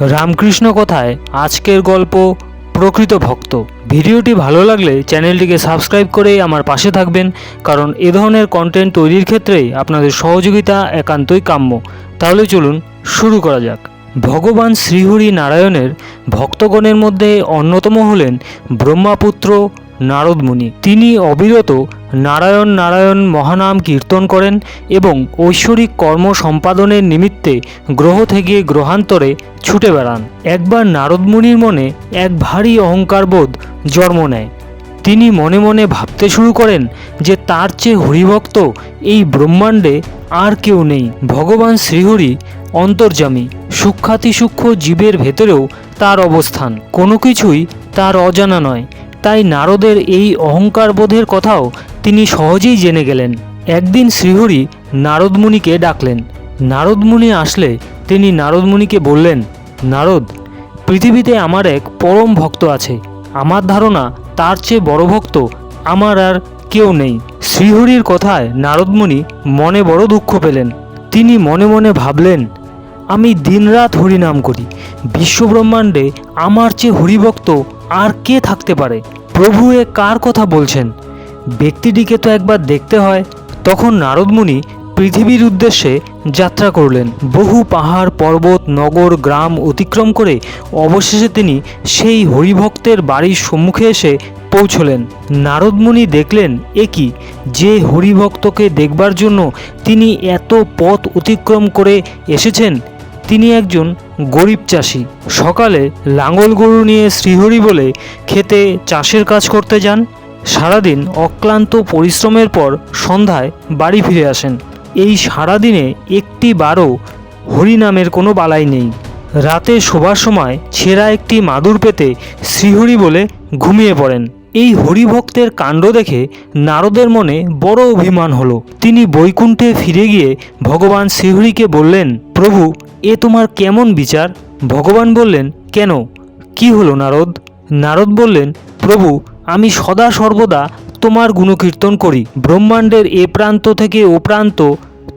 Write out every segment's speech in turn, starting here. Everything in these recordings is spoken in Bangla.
রামকৃষ্ণ কথায় আজকের গল্প প্রকৃত ভক্ত। ভিডিওটি ভালো লাগলে চ্যানেলটিকে সাবস্ক্রাইব করে আমার পাশে থাকবেন, কারণ এ ধরনের কন্টেন্ট তৈরির ক্ষেত্রে আপনাদের সহযোগিতা একান্তই কাম্য। তাহলে চলুন শুরু করা যাক। ভগবান শ্রীহরি নারায়ণের ভক্তগণের মধ্যে অন্যতম হলেন ব্রহ্মাপুত্র নারদ মুনি তিনি অবিরত নারায়ণ নারায়ণ মহানাম কীর্তন করেন এবং ঐশ্বরিক কর্ম সম্পাদনের নিমিত্তে গ্রহ থেকে গ্রহান্তরে ছুটে বেড়ান। একবার নারদমুনির মনে এক ভারী অহংকারবোধ জন্ম নেয়। তিনি মনে মনে ভাবতে শুরু করেন যে তার চেয়ে হরিভক্ত এই ব্রহ্মাণ্ডে আর কেউ নেই। ভগবান শ্রীহরি অন্তর্যামী সূক্ষাতি সূক্ষ্ম জীবের ভেতরেও তার অবস্থান। কোনো কিছুই তার অজানা নয়। তাই নারদের এই অহংকারবোধের কথাও তিনি সহজেই জেনে গেলেন। একদিন শ্রীহরি নারদমুনিকে ডাকলেন। নারদমুনি আসলে তিনি নারদমুনিকে বললেন, নারদ, পৃথিবীতে আমার এক পরম ভক্ত আছে। আমার ধারণা তার চেয়ে বড় ভক্ত আমার আর কেউ নেই। শ্রীহরির কথায় নারদমুনি মনে বড় দুঃখ পেলেন। তিনি মনে মনে ভাবলেন, আমি দিনরাত হরিনাম করি। বিশ্বব্রহ্মাণ্ডে আমার চেয়ে হরিভক্ত আর কে থাকতে পারে? প্রভু এ কার কথা বলছেন? ব্যক্তিটিকে তো একবার দেখতে হয়। তখন নারদমুনি পৃথিবীর উদ্দেশ্যে যাত্রা করলেন। বহু পাহাড়, পর্বত, নগর, গ্রাম অতিক্রম করে অবশেষে তিনি সেই হরিভক্তের বাড়ির সম্মুখে এসে পৌঁছলেন। নারদমুনি দেখলেন, এ কি? যে হরিভক্তকে দেখবার জন্য তিনি এত পথ অতিক্রম করে এসেছেন, তিনি একজন গরিব চাষি। সকালে লাঙল গরু নিয়ে শ্রীহরি বলে খেতে চাষের কাজ করতে যান। সারাদিন অক্লান্ত পরিশ্রমের পর সন্ধ্যায় বাড়ি ফিরে আসেন। এই সারাদিনে একটি বারও হরিনামের কোনো বালাই নেই। রাতে শোবার সময় ছেঁড়া একটি মাদুর পেতে শ্রীহরি বলে ঘুমিয়ে পড়েন। এই হরিভক্তের কাণ্ড দেখে নারদের মনে বড় অভিমান হলো। তিনি বৈকুণ্ঠে ফিরে গিয়ে ভগবান শ্রীহরিকে বললেন, প্রভু, এ তোমার কেমন বিচার? ভগবান বললেন, কেন? কি হলো নারদ? নারদ বললেন, প্রভু আমি সদা সর্বদা তোমার গুণকীর্তন করি। ব্রহ্মাণ্ডের এ প্রান্ত থেকে ও প্রান্ত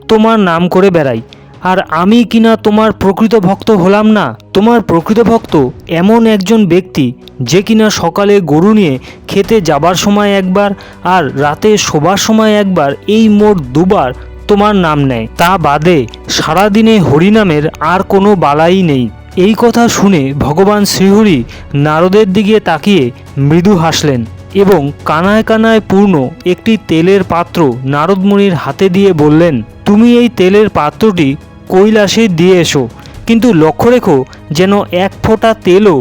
তোমার নাম করে বেড়াই। আর আমি কিনা তোমার প্রকৃত ভক্ত হলাম না? তোমার প্রকৃত ভক্ত এমন একজন ব্যক্তি যে কিনা সকালে গরু নিয়ে খেতে যাবার সময় একবার আর রাতে শোবার সময় একবার এই মোট দুবার তোমার নাম নেয়। তা বাদে সারাদিনে হরিনামের আর কোনো বালাই নেই। এই কথা শুনে ভগবান শ্রীহরি নারদের দিকে তাকিয়ে মৃদু হাসলেন এবং কানায় কানায় পূর্ণ একটি তেলের পাত্র নারদমুনির হাতে দিয়ে বললেন, তুমি এই তেলের পাত্রটি কৈলাসে দিয়ে এসো, কিন্তু লক্ষ্য রেখো যেন এক ফোঁটা তেলও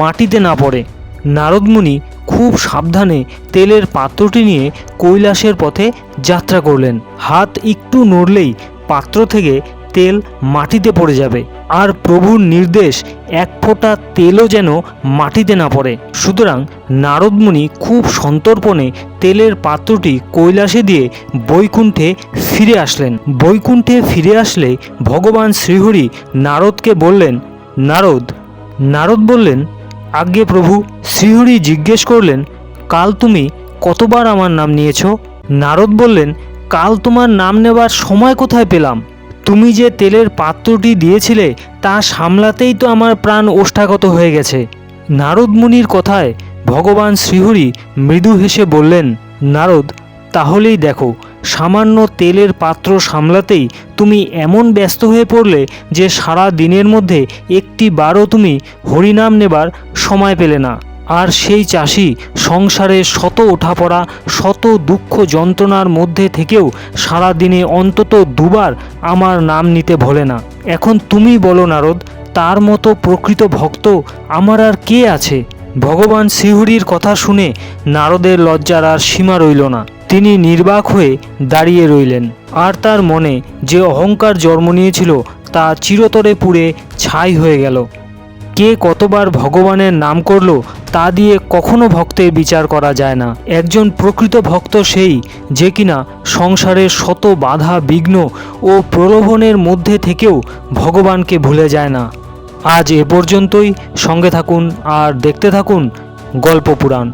মাটিতে না পড়ে। নারদমুনি খুব সাবধানে তেলের পাত্রটি নিয়ে কৈলাসের পথে যাত্রা করলেন। হাত একটু নড়লেই পাত্র থেকে তেল মাটিতে পড়ে যাবে। আর প্রভুর নির্দেশ, এক ফোঁটা তেলও যেন মাটিতে না পড়ে। সুতরাং নারদমুনি খুব সন্তর্পণে তেলের পাত্রটি কৈলাসে দিয়ে বৈকুণ্ঠে ফিরে আসলেন। বৈকুণ্ঠে ফিরে আসলে ভগবান শ্রীহরি নারদকে বললেন, নারদ। নারদ বললেন, আজ্ঞে প্রভু। শ্রীহরি জিজ্ঞেস করলেন, কাল তুমি কতবার আমার নাম নিয়েছ? নারদ বললেন, কাল তোমার নাম নেবার সময় কোথায় পেলাম? তুমি যে তেলের পাত্রটি দিয়েছিলে, তা সামলাতেই তো আমার প্রাণ ওষ্ঠাগত হয়ে গেছে। নারদ মুনির কথায় ভগবান শ্রীহরি মৃদু হেসে বললেন, নারদ, তাহলেই দেখো, সামান্য তেলের পাত্র সামলাতেই তুমি এমন ব্যস্ত হয়ে পড়লে যে সারা দিনের মধ্যে একটি বারও তুমি হরিনাম নেবার সময় পেলে না। আর সেই চাষি সংসারে শত ওঠাপড়া, শত দুঃখ যন্ত্রণার মধ্যে থেকেও সারা দিনে অন্তত দুবার আমার নাম নিতে ভোলে না। এখন তুমি বলো নারদ, তার মতো প্রকৃত ভক্ত আমার আর কে আছে? ভগবান শ্রীহরির কথা শুনে নারদের লজ্জার আর সীমা রইল না। তিনি নির্বাক হয়ে দাঁড়িয়ে রইলেন। আর তার মনে যে অহংকার জন্ম নিয়েছিল তা চিরতরে পুড়ে ছাই হয়ে গেল। কে কতবার ভগবানের নাম করল তা দিয়ে কখনো ভক্তের বিচার করা যায় না। একজন প্রকৃত ভক্ত সেই যে কিনা সংসারের শত বাধা, বিঘ্ন ও প্রলোভনের মধ্যে থেকেও ভগবানকে ভুলে যায় না। আজ এ পর্যন্তই। সঙ্গে থাকুন আর দেখতে থাকুন গল্প পুরাণ।